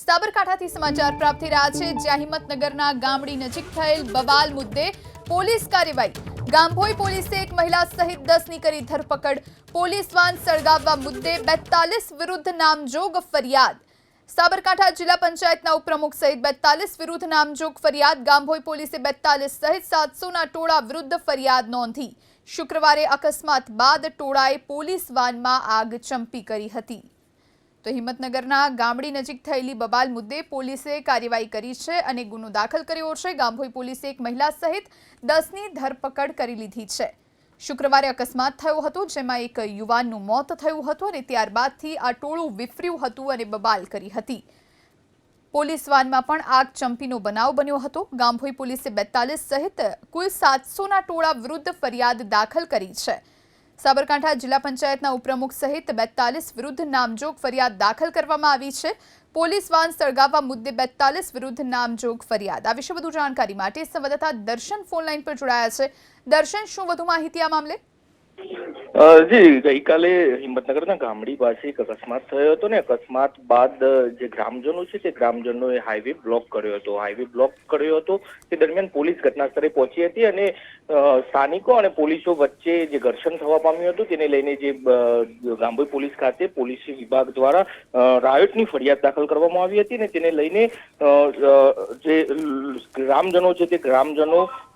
સાબરકાંઠાથી સમાચાર પ્રાપ્ત થઈ રહ્યા છે. જ્યાં હિંમતનગરના ગામડી નજીક થયેલ બવાલ મુદ્દે પોલીસ કાર્યવાહી. ગામભોઈ પોલીસે એક મહિલા સહિત દસની કરી ધરપકડ. પોલીસ વાન સળગાવવા મુદ્દે બેતાલીસ વિરુદ્ધ નામજોગ ફરિયાદ. સાબરકાંઠા જિલ્લા પંચાયતના ઉપપ્રમુખ સહિત બેતાલીસ વિરુદ્ધ નામજોગ ફરિયાદ. ગામભોઈ પોલીસે બેતાલીસ સહિત સાતસોના ટોળા વિરુદ્ધ ફરિયાદ નોંધી. શુક્રવારે અકસ્માત બાદ ટોળાએ પોલીસ વાનમાં આગ ચંપી કરી હતી. તો હિંમતનગરના ગામડી નજીક થયેલી બબાલ મુદ્દે પોલીસે કાર્યવાહી કરી છે અને ગુનો દાખલ કર્યો છે. ગામભોઈ પોલીસે એક મહિલા સહિત દસની ધરપકડ કરી લીધી છે. શુક્રવારે અકસ્માત થયો હતો, જેમાં એક યુવાનનું મોત થયું હતું અને ત્યારબાદથી આ ટોળું વિફર્યું હતું અને બબાલ કરી હતી. પોલીસ વાનમાં પણ આગ ચંપીનો બનાવ બન્યો હતો. ગામભોઈ પોલીસે બેતાલીસ સહિત કુલ સાતસોના ટોળા વિરુદ્ધ ફરિયાદ દાખલ કરી છે. સાબરકાંઠા જિલ્લા પંચાયતના ઉપપ્રમુખ સહિત બેતાલીસ વિરુદ્ધ નામજોગ ફરિયાદ દાખલ કરવામાં આવી છે. પોલીસ વાન સળગાવવા મુદ્દે બેતાલીસ વિરુદ્ધ નામજોગ ફરિયાદ. આ વિશે વધુ જાણકારી માટે સંવાદદાતા દર્શન ફોનલાઈન પર જોડાયા છે. દર્શન, શું વધુ માહિતી આ મામલે? જી, ગઈકાલે હિંમતનગરના ગામડી પાસે એક અકસ્માત થયો હતો ને અકસ્માત બાદ જે ગ્રામજનો છે તે ગ્રામજનોએ હાઈવે બ્લોક કર્યો હતો. હાઈવે બ્લોક કર્યો હતો. તે દરમિયાન પોલીસ ઘટના સ્થળે પહોંચી હતી અને સ્થાનિકો અને પોલીસો વચ્ચે જે ઘર્ષણ થવા પામ્યું હતું તેને લઈને જે ગામભોઈ પોલીસ ખાતે પોલીસ વિભાગ દ્વારા રાયોટની ફરિયાદ દાખલ કરવામાં આવી હતી ને તેને લઈને જે ગ્રામજનો છે તે ગ્રામજનોમાં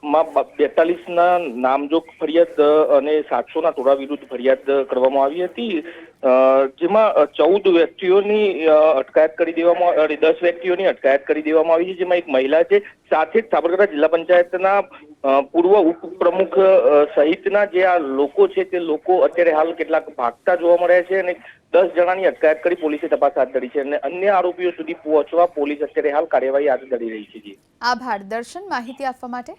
બેતાલીસ ના નામજોગ ફરિયાદ અને સાતસો ના ટોળા વિરુદ્ધ ફરિયાદ કરવામાં આવી હતી. જેમાં ચૌદ વ્યક્તિઓની અટકાયત કરી દેવામાં દસ વ્યક્તિઓની અટકાયત કરી દેવામાં આવી છે. જેમાં એક મહિલા છે. સાથે જ સાબરકાંઠા જિલ્લા પંચાયતના પૂર્વ ઉપપ્રમુખ સહિતના જે આ લોકો છે, તે લોકો અત્યારે હાલ કેટલાક ભાગતા જોવા મળ્યા છે અને દસ જણાની અટકાયત કરી પોલીસે તપાસ હાથ ધરી છે અને અન્ય આરોપીઓ સુધી પહોંચવા પોલીસ અત્યારે હાલ કાર્યવાહી હાથ ધરી રહી છે આભાર. દર્શન, માહિતી આપવા માટે.